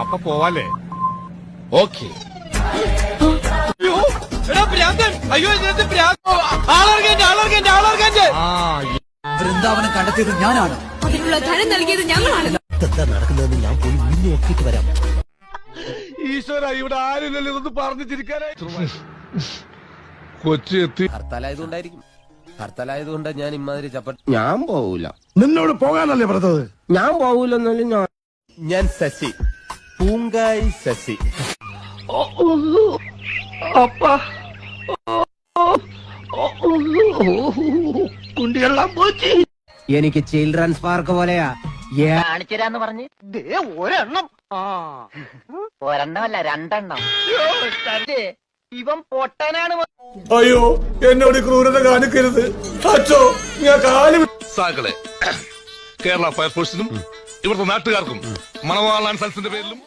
അപ്പൊ പോവാല്ലേ? ഓക്കെ. ആ വൃന്ദാവനം കണ്ടെത്തിയത് ഞാനാണ്. അതിനുള്ള ധനം നൽകിയത് ഞങ്ങളാണ്. എന്താ നടക്കുന്നതെന്ന് ഞാൻ പോയി നോക്കിയിട്ട് വരാം. ഈശ്വര ഇവിടെ ആരുമില്ലല്ലോ ഇതൊന്ന് പറഞ്ഞു ചിരിക്കാനായി കൊച്ചി എത്തി ഹർത്താലായതുകൊണ്ടായിരിക്കും. ഹർത്താലായതുകൊണ്ട് ഞാൻ ഇമാതിരി ചപ്പ ഞാൻ പോവൂല. നിന്നോട് പോകാനല്ലേ പറഞ്ഞത്? ഞാൻ പോവൂലെന്നാലും ഞാൻ ഞാൻ ശശി. പൂങ്കായി ശശി. എനിക്ക് ചിൽഡ്രൻസ് പാർക്ക് പോലെയാ. കാണിച്ചുതരാന്ന് പറഞ്ഞ്. ഒരെണ്ണം. ആ. ഒരെണ്ണമല്ല രണ്ടെണ്ണം. ദേ, ഇവൻ പൊട്ടനാണ് അയ്യോ എന്നോട് ക്രൂരത കാണിക്കരുത്. അച്ഛോ ഞാൻ കാലി സാക്കളെ കേരള ഫയർഫോഴ്സിനും ഇവിടുത്തെ നാട്ടുകാർക്കും മണവാളാൻ സൽസിന്റെ പേരിലും